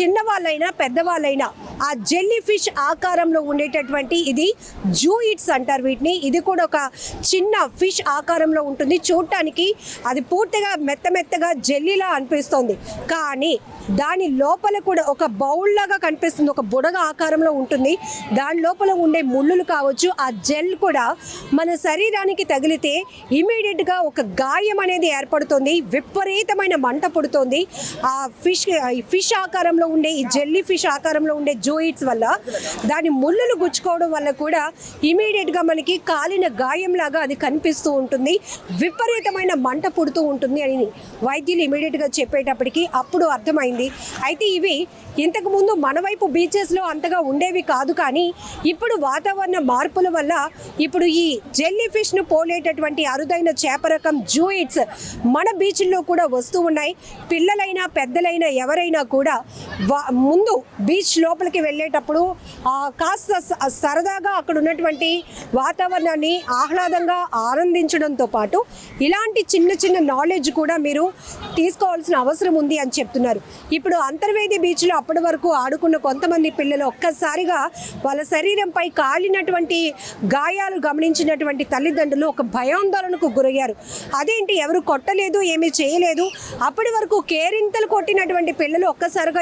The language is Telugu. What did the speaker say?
చిన్నవాళ్ళైనా పెద్దవాళ్ళైనా ఆ జెల్లీ ఫిష్ ఆకారంలో ఉండేటటువంటి ఇది జూ ఇట్స్ అంటారు వీటిని. ఇది కూడా ఒక చిన్న ఫిష్ ఆకారంలో ఉంటుంది. చూడటానికి అది పూర్తిగా మెత్త మెత్తగా జెల్లీలా అనిపిస్తుంది. కానీ దాని లోపల కూడా ఒక బౌల్ లాగా కనిపిస్తుంది. ఒక బుడగ ఆకారంలో ఉంటుంది. దాని లోపల ఉండే ముళ్ళులు కావచ్చు ఆ జెల్ కూడా మన శరీరానికి తగిలితే ఇమీడియట్గా ఒక గాయం అనేది ఏర్పడుతుంది. విపరీతమైన మంట పుడుతుంది. ఆ ఫిష్ ఫిష్ ఆకారంలో ఉండే ఈ జెల్లీ ఫిష్ ఆకారంలో ఉండే జూయిట్స్ వల్ల దాని ముళ్ళులు గుచ్చుకోవడం వల్ల కూడా ఇమీడియట్గా మనకి కాలిన గాయం లాగా అది కనిపిస్తూ ఉంటుంది. విపరీతమైన మంట పుడుతూ ఉంటుంది అని వైద్యులు ఇమీడియట్గా చెప్పేటప్పటికి అప్పుడు అర్థమైంది. అయితే ఇవి ఇంతకుముందు మన వైపు బీచెస్లో అంతగా ఉండేవి కాదు కానీ ఇప్పుడు వాతావరణ మార్పుల వల్ల ఇప్పుడు ఈ జెల్లీ ఫిష్ను పోలేటటువంటి అరుదైన చేప రకం జూయిట్స్ మన బీచ్ల్లో కూడా వస్తూ ఉన్నాయి. పిల్లలైనా పెద్దలైనా ఎవరైనా కూడా ముందు బీచ్ లోపలికి వెళ్ళేటప్పుడు కాస్త స- సరదాగా అక్కడ ఉన్నటువంటి వాతావరణాన్ని ఆహ్లాదంగా ఆనందించడంతో పాటు ఇలాంటి చిన్న చిన్న నాలెడ్జ్ కూడా మీరు తీసుకోవాల్సిన అవసరం ఉంది అని చెప్తున్నారు. ఇప్పుడు అంతర్వేది బీచ్లో అప్పటి వరకు ఆడుకున్న కొంతమంది పిల్లలు ఒక్కసారిగా వాళ్ళ శరీరంపై కాలినటువంటి గాయాలు గమనించినటువంటి తల్లిదండ్రులు ఒక భయాందోళనకు గురయ్యారు. అదేంటి? ఎవరు కొట్టలేదు ఏమీ చేయలేదు. అప్పటి వరకు కేరింతలు కొట్టినటువంటి పిల్లలు ఒక్కసారిగా